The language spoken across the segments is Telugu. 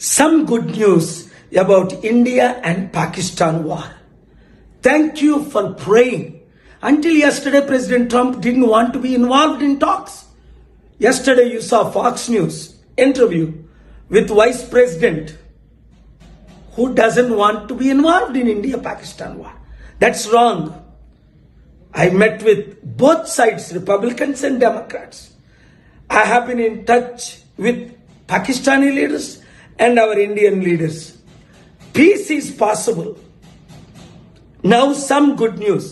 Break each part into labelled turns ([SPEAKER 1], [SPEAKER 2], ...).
[SPEAKER 1] some good news about India and Pakistan war. Thank you for praying. Until yesterday, President Trump didn't want to be involved in talks. Yesterday, you saw Fox News interview with Vice President who doesn't want to be involved in India Pakistan war. That's wrong. I met with both sides, Republicans and Democrats. I have been in touch with Pakistani leaders and our Indian leaders. Peace is possible. Now, some good news,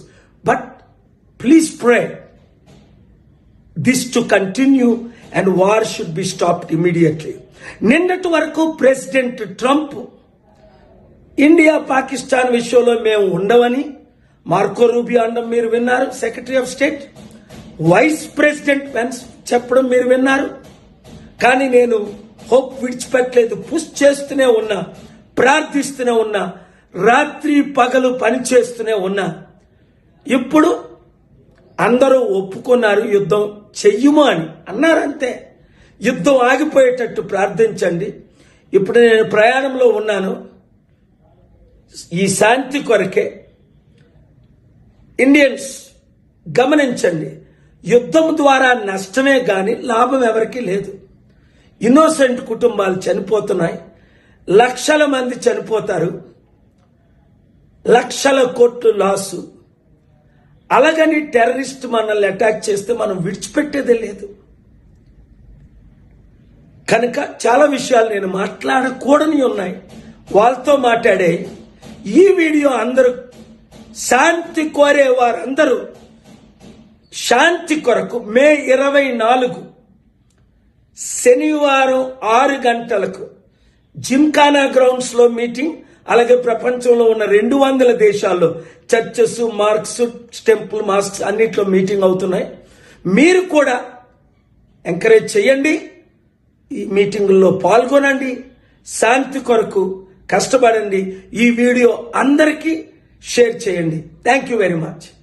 [SPEAKER 1] but please pray this to continue and war should be stopped immediately. నిన్నటి వరకు ప్రెసిడెంట్ ట్రంప్ ఇండియా పాకిస్తాన్ విషయంలో మేము ఉండవని మార్కో రూబియో అనడం మీరు విన్నారు secretary of state vice president Pence చెప్పడం మీరు విన్నారు కానీ నేను హోప్ విడిచిపెట్టలేదు పుష్ చేస్తూనే ఉన్నా ప్రార్థిస్తూనే ఉన్నా రాత్రి పగలు పని చేస్తూనే ఉన్నా. ఇప్పుడు అందరూ ఒప్పుకున్నారు యుద్ధం చెయ్యము అని. అన్నారంతే. యుద్ధం ఆగిపోయేటట్టు ప్రార్థించండి. ఇప్పుడు నేను ప్రయాణంలో ఉన్నాను. ఈ శాంతి కొరకే ఇండియన్స్ గమనించండి. యుద్ధం ద్వారా నష్టమే కానీ లాభం ఎవరికీ లేదు. ఇన్నోసెంట్ కుటుంబాలు చనిపోతున్నాయి. లక్షల మంది చనిపోతారు. లక్షల కోట్లు లాసు అలాగని టెర్రరిస్ట్ మనల్ని అటాక్ చేస్తే మనం విడిచిపెట్టేదే లేదు. కనుక చాలా విషయాలు నేను మాట్లాడకూడని ఉన్నాయి. వాళ్ళతో మాట్లాడే ఈ వీడియో అందరూ శాంతి కోరే వారందరూ శాంతి కొరకు మే ఇరవై నాలుగు శనివారం ఆరు గంటలకు జిమ్ఖానా గ్రౌండ్స్లో మీటింగ్ అలాగే ప్రపంచంలో ఉన్న రెండు వందల దేశాల్లో చర్చెస్ మార్క్స్ టెంపుల్ మాస్క్స్ అన్నిట్లో మీటింగ్ అవుతున్నాయి. మీరు కూడా ఎంకరేజ్ చేయండి ఈ మీటింగుల్లో పాల్గొనండి. శాంతి కొరకు కష్టపడండి. ఈ వీడియో అందరికీ షేర్ చేయండి. Thank you very much.